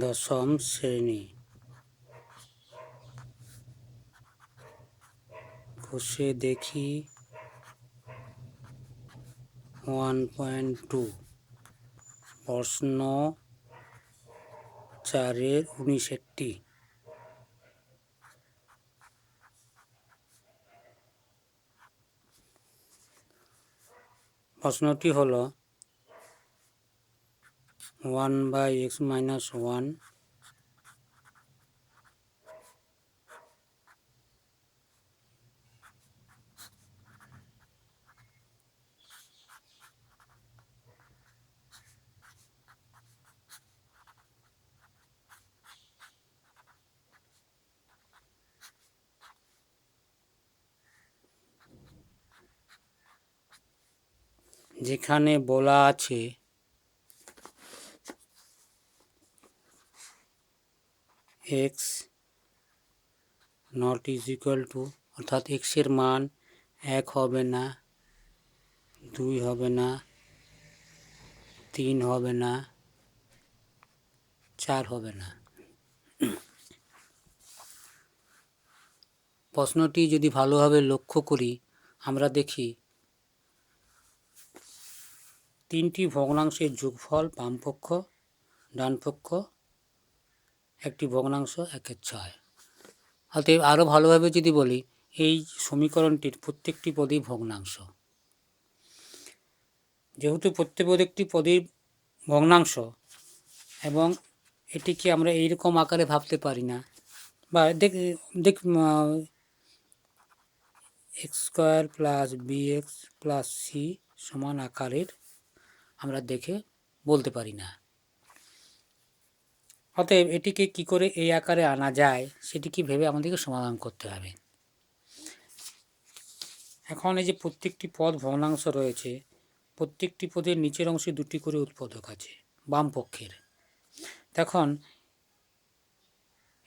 দশম শ্রেণি। বসে দেখি ওয়ান পয়েন্ট টু প্রশ্ন চারের উনিশেরটি প্রশ্নটি হল one by x minus one যেখানে বলা আছে x not is equal to অর্থাৎ এক্সের মান এক হবে না, দুই হবে না, তিন হবে না, চার হবে না। প্রশ্নটি যদি ভালোভাবে লক্ষ্য করি, আমরা দেখি তিনটি ভগ্নাংশের যোগফল বামপক্ষ, ডানপক্ষ একটি ভগ্নাংশ, একের ছয়। অতএব আরও ভালোভাবে যদি বলি, এই সমীকরণটির প্রত্যেকটি পদই ভগ্নাংশ। যেহেতু প্রত্যেক একটি পদের ভগ্নাংশ, এবং এটিকে আমরা এইরকম আকারে ভাবতে পারি না, বা দেখ দেখ x square plus b x plus c সমান আকারের আমরা দেখে বলতে পারি না। অতএব এটিকে কি করে এই আকারে আনা যায়, সেটি কি ভেবে আমাদেরকে সমাধান করতে হবে? এখন এই যে প্রত্যেকটি পদ ভগ্নাংশ রয়েছে, প্রত্যেকটি পদের নিচের অংশে দুটি করে উৎপাদক আছে, বাম পক্ষের। তখন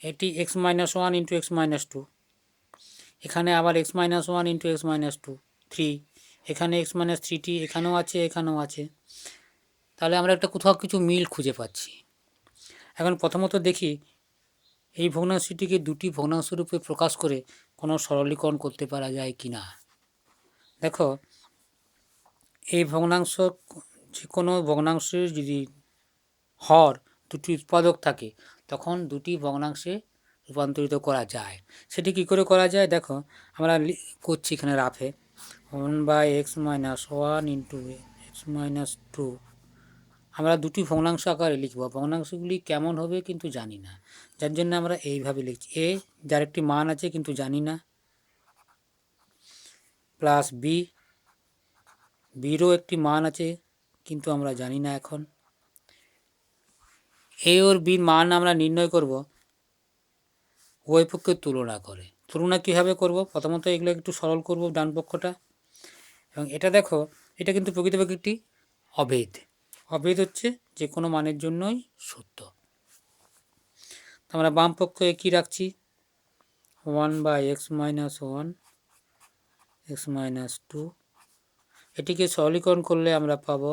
এটি x minus one into x minus two এখানে আবার x minus one into x minus two three এখানে এক্স মাইনাস থ্রিটি এখানেও আছে এখানেও আছে। তাহলে আমরা একটা কোথাও কিছু মিল খুঁজে পাচ্ছি। এখন প্রথমত দেখি এই ভগ্নাংশটিকে দুটি ভগ্নাংশ রূপে প্রকাশ করে কোনো সরলীকরণ করতে পারা যায় কি না? দেখো, এই ভগ্নাংশ যে কোনো ভগ্নাংশের যদি হর দুটি উৎপাদক থাকে, তখন দুটি ভগ্নাংশে রূপান্তরিত করা যায়। সেটি কি করে করা যায়? দেখো, আমরা করছি এখানে রাফে। One by x minus one into x minus two আমরা দুটি ভগ্নাংশ আকারে লিখব। ভগ্নাংশগুলি কেমন হবে কিন্তু জানি না। যার জন্য আমরা এইভাবে লিখছি। এ, যার একটি মান আছে কিন্তু জানি না। প্লাস বি, বিরও একটি মান আছে কিন্তু আমরা জানি না এখন। এ ওর বির মান আমরা নির্ণয় করব উভয় পক্ষে তুলনা করে। তুলনা কীভাবে করব? প্রথমত এগুলো একটু সরল করব ডান পক্ষটা। এবং এটা দেখো, এটা কিন্তু প্রকৃতপক্ষে একটি অভেদ। অভেদ হচ্ছে, যে কোনো মানের জন্যই সত্য। আমরা বাম কী রাখছি? One by x minus one, x minus two. এটিকে সরলীকরণ করলে আমরা পাব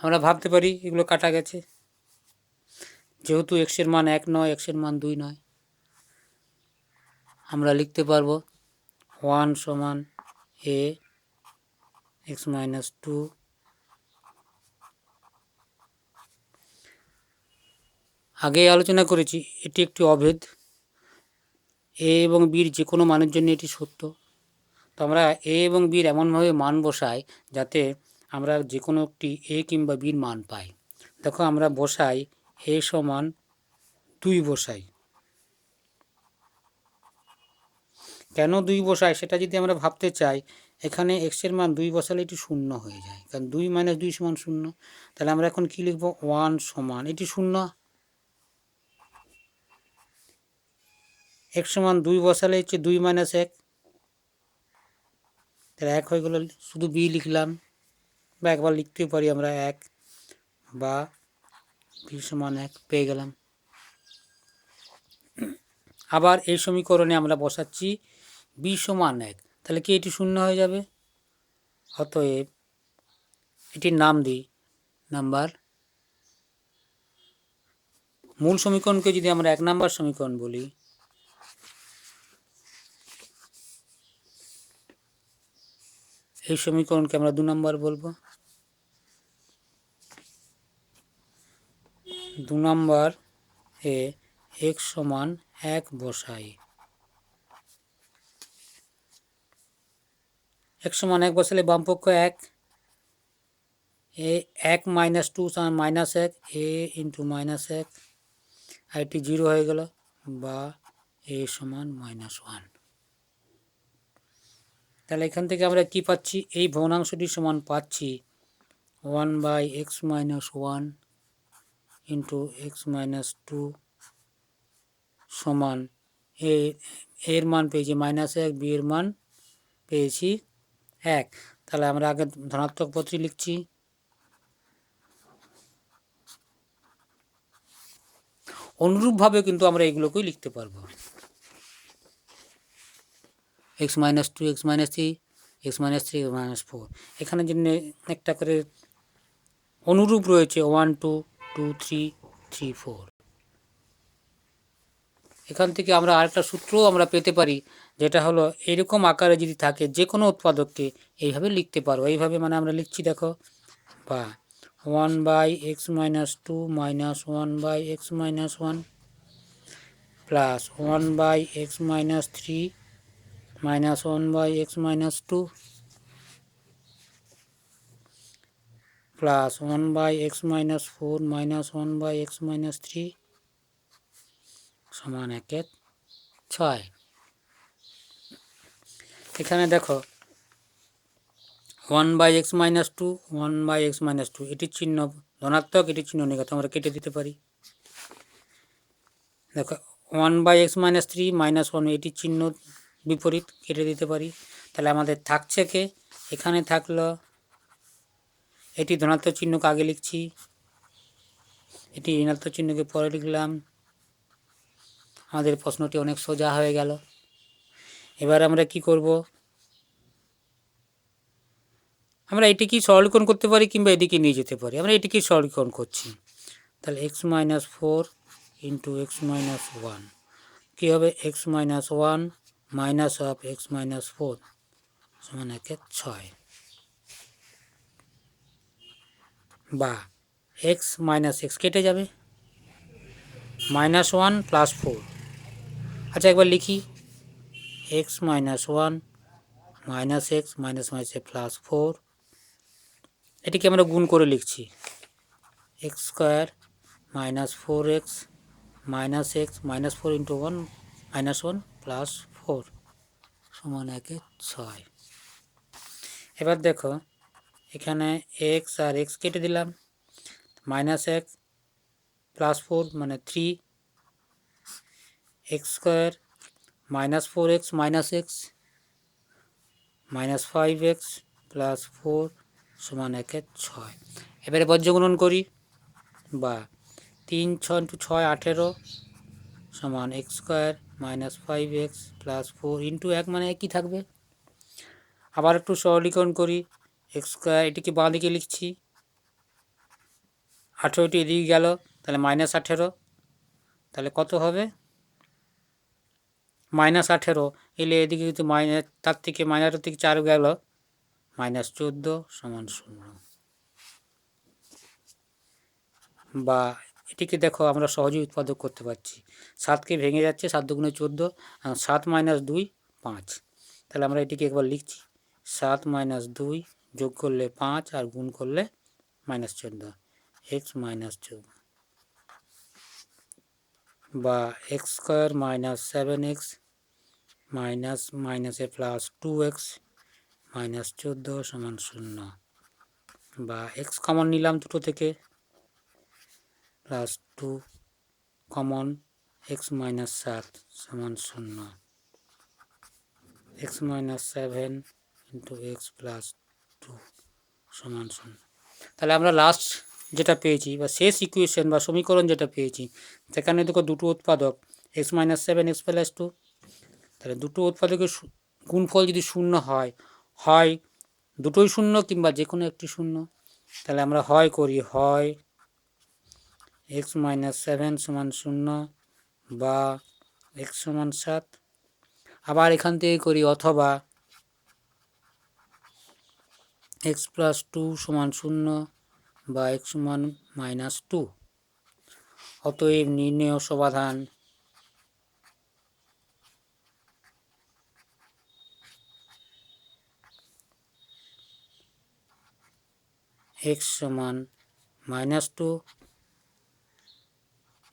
আমরা ভাবতে পারি এগুলো কাটা গেছে। যেহেতু এক্সের মান এক নয় এক্সের মান দুই নয়। আমরা লিখতে পারব ওয়ান সমান এ এক্স মাইনাস টু। আগে আলোচনা করেছি, এটি একটি অভেদ। এ এবং বির যে কোনো মানের জন্য এটি সত্য। তো আমরা এ এবং বির এমনভাবে মান বসাই যাতে আমরা যে কোনো একটি এ কিংবা বির মান পাই। দেখো, আমরা বসাই এ সমান দুই বসাই। কেন দুই বসাই? সেটা যদি আমরা ভাবতে চাই, এখানে এক্সের মান দুই বসালে এটি শূন্য হয়ে যায়। কারণ দুই মাইনাস দুই সমান শূন্য। তাহলে আমরা এখন কী লিখব? ওয়ান সমান, এটি শূন্য। এক সমান দুই বসালে হচ্ছে দুই মাইনাস এক। তাহলে এক হয়ে গেল, শুধু বি লিখলাম। বা একবার লিখতেও পারি আমরা এক বা সমান এক, পেয়ে গেলাম। আবার এই সমীকরণে আমরা বসাচ্ছি বি এক। তাহলে কি এটি শূন্য হয়ে যাবে? অতএব এটির নাম দিই। নাম্বার মূল সমীকরণকে যদি আমরা এক নাম্বার সমীকরণ বলি এই সমীকরণকে আমরা দু নম্বর বলব। দু নম্বর এ এক সমান এক বসাই। এক সমান এক বসালে বামপক্ষ এক। এ এক মাইনাস টু সমান মাইনাস এক, এ ইন্টু মাইনাস এক। আর এটি জিরো হয়ে গেল, বা এ সমান মাইনাস ওয়ান তাহলে এখান থেকে আমরা কি পাচ্ছি? এই ভগ্নাংশটি সমান পাচ্ছি one by x minus one into x minus two সমান এ, এর মান পেয়েছি মাইনাস এক বি এর মান পেয়েছি এক। তাহলে আমরা আগে ধনাত্মক পত্রী লিখছি। অনুরূপভাবে কিন্তু আমরা এগুলোকেই লিখতে পারব। X minus two x minus three x minus three x minus four এখানে জন্য একটা করে অনুরূপ রয়েছে one two two three three four এখান থেকে আমরা আরেকটা সূত্রও আমরা পেতে পারি, যেটা হলো এরকম আকারে যদি থাকে যে কোনো উৎপাদককে এইভাবে লিখতে পারো। এইভাবে মানে আমরা লিখছি, দেখো, বা one by x minus two minus one by x minus one plus one by x minus three minus one by x minus two plus one by x minus four minus one by x minus three সমান একের ছয়। এখানে দেখো, one by x minus two, one by x minus two এটির চিহ্ন, ধনাত্মক এটির চিহ্ন নেগাত্মক আমরা কেটে দিতে পারি। দেখো, one by x minus three minus one এটির চিহ্ন বিপরীত কেটে দিতে পারি। তাহলে আমাদের থাকছে কে? এখানে থাকল, এটি ধনাত্মক চিহ্নকে আগে লিখছি। এটি ঋণাত্মক চিহ্নকে পরে লিখলাম। আমাদের প্রশ্নটি অনেক সোজা হয়ে গেল। এবার আমরা কি করব? আমরা এটিকে সরলীকরণ করতে পারি কিংবা এদিকে নিয়ে যেতে পারি। আমরা এটিকে সরলীকরণ করছি। তাহলে x minus four into x minus one কী হবে? X minus one minus of x minus four সমান একে ছয়। বা এক্স মাইনাস এক্স কেটে যাবে। মাইনাস ওয়ান প্লাস ফোর আচ্ছা একবার লিখি। X minus one minus x minus minus plus four এটিকে আমরা গুণ করে লিখছি। X square minus four x minus x minus four into one minus one plus four সমান একে ছয়। এবার দেখো, এখানে এক্স আর এক্স কেটে দিলাম। মাইনাস এক্স প্লাস ফোর মানে three. X square minus four x minus x minus five x plus four সমান একে ছয়। এবারে বজ্রগুণন করি। বা তিন ছয় ইন্টু ছয় আঠেরো সমান x square minus five x plus four into এক মানে একই থাকবে। আবার একটু সরলীকরণ করি, এক্স স্কোয়ার এটিকে বাঁ দিকে লিখছি। আঠেরোটি এদিকে গেল, তাহলে মাইনাস আঠেরো। তাহলে কত হবে? মাইনাস আঠেরো, এলে এদিকে যদি মাইনাস, তার থেকে মাইনাস থেকে চার গেল, মাইনাস চোদ্দ সমান শূন্য বা এটিকে দেখো আমরা সহজেই উৎপাদক করতে পারছি। সাতকে ভেঙে যাচ্ছে, সাত দুগুণে চোদ্দ সাত মাইনাস দুই, পাঁচ। তাহলে আমরা এটিকে একবার লিখছি। সাত মাইনাস দুই যোগ করলে পাঁচ আর গুণ করলে মাইনাস চোদ্দ, এক্স মাইনাস চোদ্দ। বা x square minus seven x minus মাইনাসে প্লাস টু এক্স মাইনাস চোদ্দ সমান শূন্য। বা এক্স কমন নিলাম দুটো থেকে। Plus two common x minus সাত সমান শূন্য। X minus seven into x plus two সমান শূন্য। তাহলে আমরা লাস্ট যেটা পেয়েছি বা শেষ ইকুয়েশন বা সমীকরণ যেটা পেয়েছি, সেখানে দেখো দুটো উৎপাদক x minus seven x plus two তাহলে দুটো উৎপাদকের গুণফল যদি শূন্য হয় হয় দুটোই শূন্য কিংবা যে কোনো একটি শূন্য, তাহলে আমরা হয় করি, হয় এক্স মাইনাস সেভেন সমান শূন্য বা এক্স সমান সাত। আবার এখান থেকে করি অথবা এক্স প্লাস টু সমান শূন্য বা এক্স সমান মাইনাস টু অতএব নির্ণেয় সমাধান এক্স সমান মাইনাস টু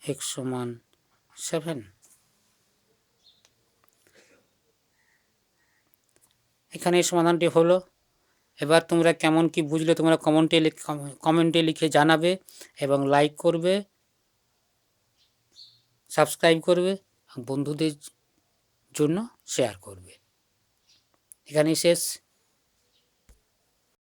এক্স সমান সেভেন এখানে সমাধানটি হলো। এবার তোমরা কেমন কি বুঝলে তোমরা কমেন্টে কমেন্টে লিখে জানাবে এবং লাইক করবে সাবস্ক্রাইব করবে বন্ধুদের জন্য শেয়ার করবে। এখানেই শেষ।